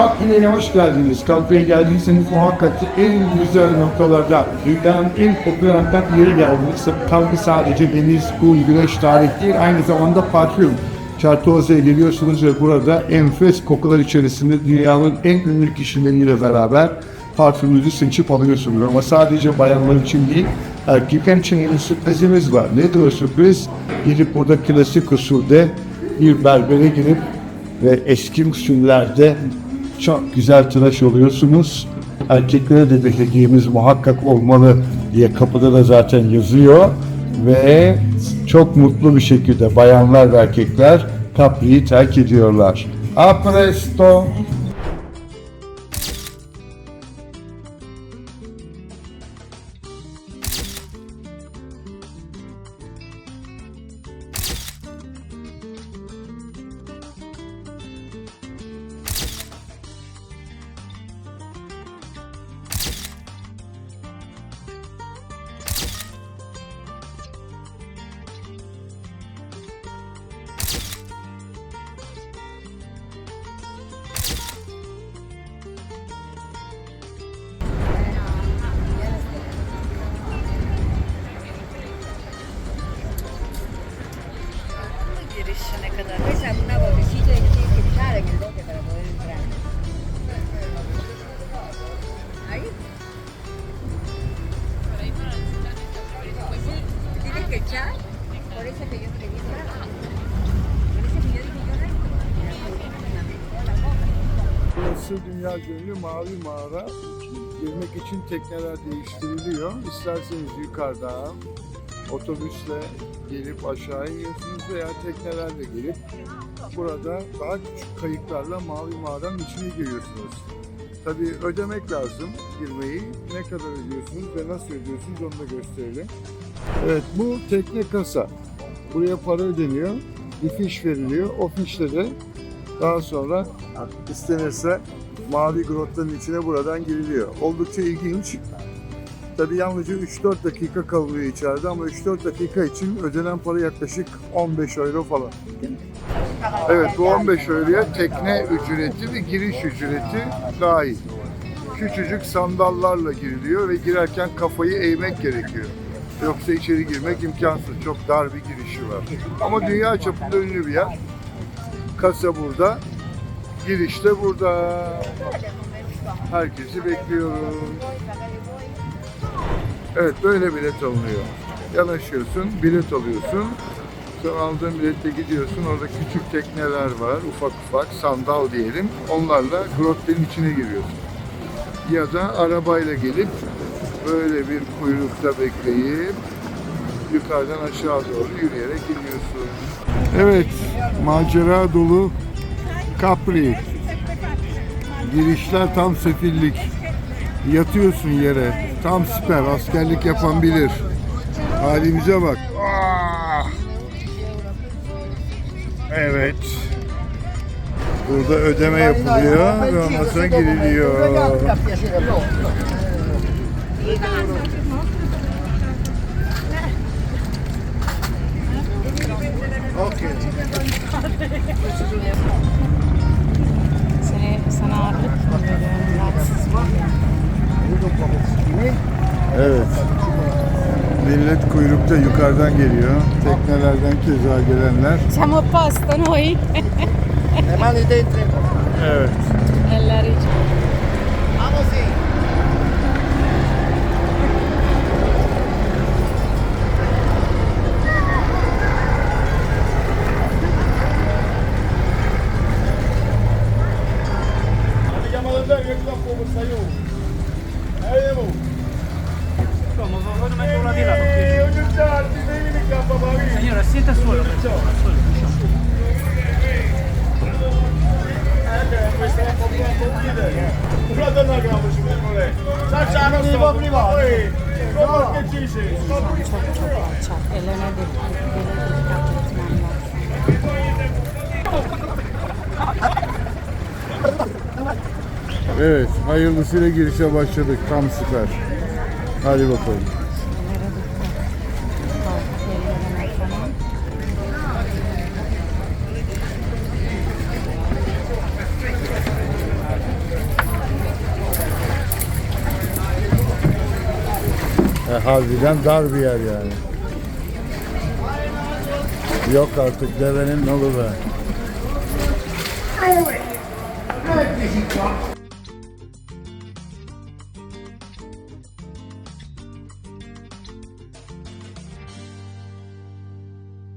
Kaplı'ya hoş geldiniz. Kaplı'ya geldiyseniz muhakkak en güzel noktalarda dünyanın en popüler hatta yeri geldiniz. Kaplı sadece deniz, kum, güneş, tarih değil aynı zamanda parfüm. Çartoza'ya geliyorsunuz ve burada enfes kokular içerisinde dünyanın en ünlü kişileriyle beraber parfümünüzü seçip alıyorsunuz. Ama sadece bayanlar için değil, erkekler için yeni sürprizimiz var. Nedir o sürpriz? Gidip burada klasik usulde bir berbere girip ve eski usullerde çok güzel tıraş oluyorsunuz. Erkeklere de beklediğimiz muhakkak olmalı diye kapıda da zaten yazıyor. Ve çok mutlu bir şekilde bayanlar ve erkekler Capri'yi terk ediyorlar. A presto! Girişine kadar. Questa è una vocecita che tiene que echar en el bote para poder entrar. Ahí. Tienes que echar. Por eso que di. Por eso que yo dije yo. Burası dünya ünlü mavi mağara. Girmek için tekneler değiştiriliyor. İsterseniz yukarıdan otobüsle gelip aşağı iniyorsunuz veya teknelerle gelip burada daha küçük kayıklarla mavi mağaranın içine giriyorsunuz. Tabii ödemek lazım girmeyi. Ne kadar ödüyorsunuz ve nasıl ödüyorsunuz onu da gösterelim. Evet bu tekne kasa. Buraya para ödeniyor. Bir fiş veriliyor. O fişle de daha sonra istenirse mavi grotların içine buradan giriliyor. Oldukça ilginç. Tabii yalnızca 3-4 dakika kalıyor içeride ama 3-4 dakika için ödenen para yaklaşık 15 euro falan. Evet bu 15 euroya tekne ücreti ve giriş ücreti dahil. Küçücük sandallarla giriliyor ve girerken kafayı eğmek gerekiyor. Yoksa içeri girmek imkansız. Çok dar bir girişi var. Ama dünya çapında ünlü bir yer. Kasa burada. Giriş de burada. Herkesi bekliyoruz. Evet böyle bilet alınıyor. Yanaşıyorsun, bilet alıyorsun. Sonra aldığın biletle gidiyorsun. Orada küçük tekneler var, ufak ufak sandal diyelim. Onlarla grotların içine giriyorsun. Ya da arabayla gelip böyle bir kuyrukta bekleyip yukarıdan aşağı doğru yürüyerek gidiyorsun. Evet, macera dolu Capri. Girişler tam sefillik. Yatıyorsun yere. Tam süper. Askerlik yapan bilir. Halimize bak. Ah! Evet. Burada ödeme yapılıyor ve ondan sonra giriliyor. Okay. Millet kuyrukta yukarıdan geliyor. Teknelerden keza gelenler. Siamo a posto noi. Evet. Nella regione. Señora, sienta solo. Çok çok alçak. Elene de ele dikkat etmem lazım. Evet, hayırlısıyla girişe başladık. Tam süper. Hadi bakalım. E, harbiden dar bir yer yani. Yok artık devenin nolu be.